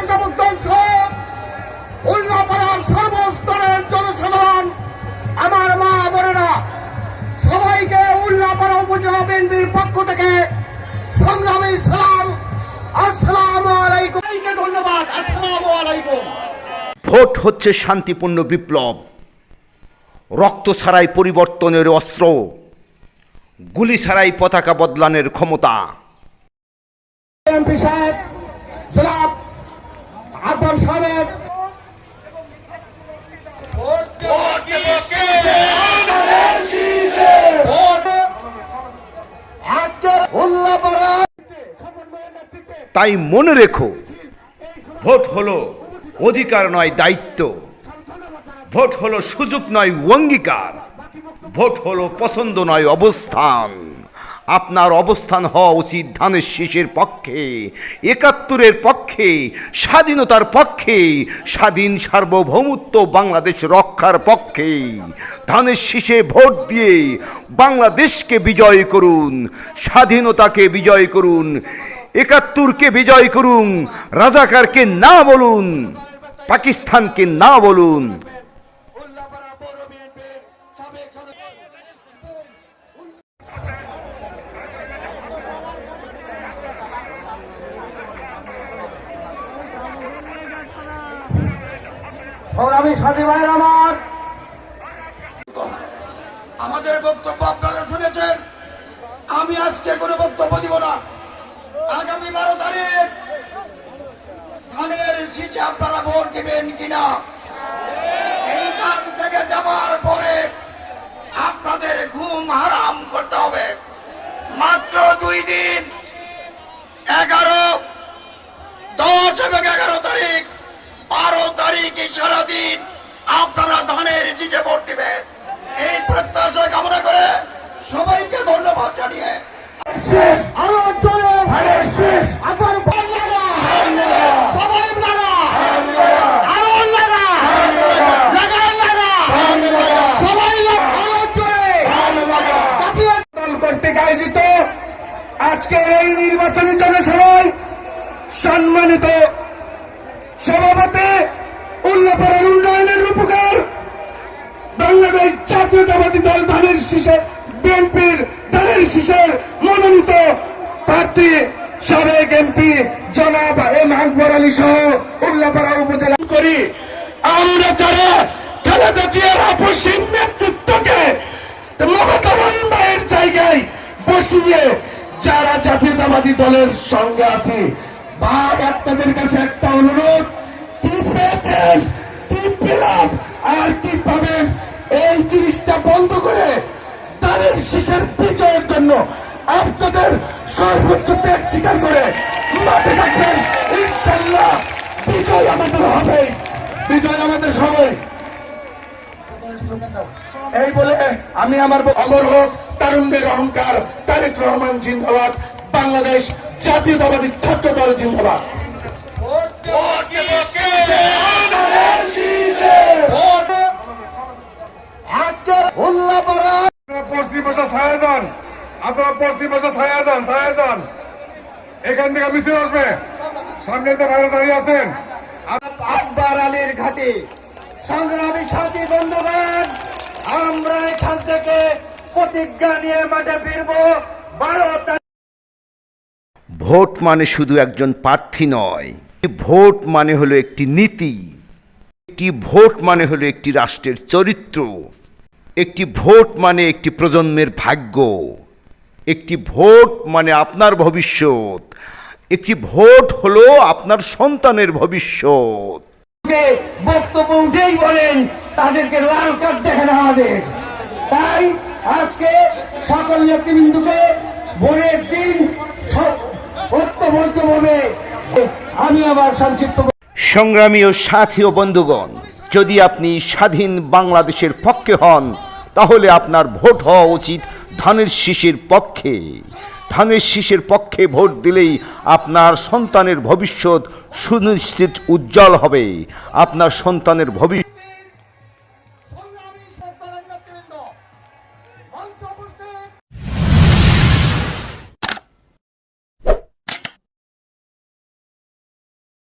প্রজাবুদ্ধংশ উল্লাপাড়ার সর্বস্তরের জনসাধারণ আমার মা বোনেরা সবাইকে উল্লাপাড়া উপজেলা বিএনপির পক্ষ থেকে সংগ্রামী সালাম আসসালামু আলাইকুম। ধন্যবাদ আসসালামু আলাইকুম। ভোট হচ্ছে শান্তিপূর্ণ বিপ্লব। রক্ত ছাড়াই পরিবর্তনের অস্ত্র। গুলি ছাড়াই পতাকা বদলানের ক্ষমতা। এমপি সাহেব তাই মনে রেখো, ভোট হলো অধিকার নয় দায়িত্ব। ভোট হলো সুযোগ নয় অঙ্গীকার। ভোট হলো পছন্দ নয় অবস্থান। আপনার অবস্থান হওয়া উচিত ধানের শীষের পক্ষে, একাত্তরের পক্ষে, স্বাধীনতার পক্ষে, স্বাধীন সার্বভৌমত্ব বাংলাদেশ রক্ষার পক্ষে। ধানের শীষে ভোট দিয়ে বাংলাদেশকে বিজয় করুন, স্বাধীনতাকে বিজয় করুন, একাত্তরকে বিজয় করুন, রাজাকারকে না বলুন, পাকিস্তানকে না বলুন। সংগ্রামী সাথী ভাইয়ের আমার আমাদের বক্তব্য আপনারা শুনেছেন। আমি আজকে কোনো বক্তব্য দিব না। আগামী বারো তারিখ ধানের শীষে আপনারা ভোট দিবেন কিনা? এই এইখান থেকে যাবার পরে আপনাদের ঘুম হারাম করতে হবে। মাত্র দুই দিন, এগারো, দশ এবং এগারো তারিখ, বারো তারিখ সারাদিন আপনারা ধানের শীষে ভোট দিবেন। এই প্রত্যাশা কামনা করে সবাইকে ধন্যবাদ জানিয়ে আজকের এই নির্বাচনী জনসভায় সম্মানিত সভাপতি উল্লাপাড়ার উন্নয়নের রূপকার বাংলাদেশ জাতীয়তাবাদী দল ধানের শীষের বিএনপির ধানের শীষের মনোনীত প্রার্থী সাবেক এমপি জনাব এম আকবর আলী সহ উল্লাপাড়া উপজেলা। করি, আমরা যারা খালেদা জিয়ার আপসীন নেতৃত্বকে মমতা বন্দ্যোপাধ্যায়ের জায়গায় বসিয়ে যারা জাতীয়তাবাদী দলের সঙ্গে আছি, ভাই, আপনাদের কাছে একটা অনুরোধ শিশের বিজয়ের জন্য আপনাদের সর্বোচ্চ ত্যাগ স্বীকার করে মাঠে থাকবেন। ইনশাল্লাহ বিজয় আমাদের হবে। বিজয় আমাদের সবাই এই বলে আমি আমার অমর হোক তারুণ্যের অহংকার তারেক রহমান জিন্দাবাদ বাংলাদেশ জাতীয়তাবাদী ছাত্র দল জিন্দাবাদ। আজকের উল্লাপাড়া আপনারা পশ্চিম পাশে ছায়া যান ছায়া যান এখান থেকে মিছিল আসবে। সামনে তো বাইরে দাঁড়িয়ে আছেন। আকবর আলীর ঘাটে। সংগ্রামী সাথী বন্ধুগণ আমরা এখান থেকে প্রতিজ্ঞা নিয়ে মাঠে ফিরবো। বারো ভোট মানে শুধু একজন প্রার্থী নয় ভোট মানে হলো একটি নীতি একটি ভোট মানে হলো একটি রাষ্ট্রের চরিত্র একটি ভোট মানে একটি প্রজন্মের ভাগ্য। একটি ভোট মানে আপনার ভবিষ্যৎ। একটি ভোট হলো আপনার সন্তানের ভবিষ্যৎ। বক্তব্য উঠেই বলেন তাদেরকে লাল কার্ড দেখানো আমাদের তাই আজকে সকল নেতৃবৃন্দুকে ভোরের দিন ঐক্যবদ্ধভাবে আমি আবার সংক্ষিপ্ত সংগ্রামী ও সাথী ও বন্ধুগণ যদি আপনি স্বাধীন বাংলাদেশের পক্ষে হন তাহলে আপনার ভোট হওয়া উচিত ধানের শীষের পক্ষে, ধানের শীষের পক্ষে ভোট দিলেই আপনার সন্তানের ভবিষ্যৎ সুনিশ্চিত উজ্জ্বল হবে। আপনার সন্তানের ভবিষ্যৎ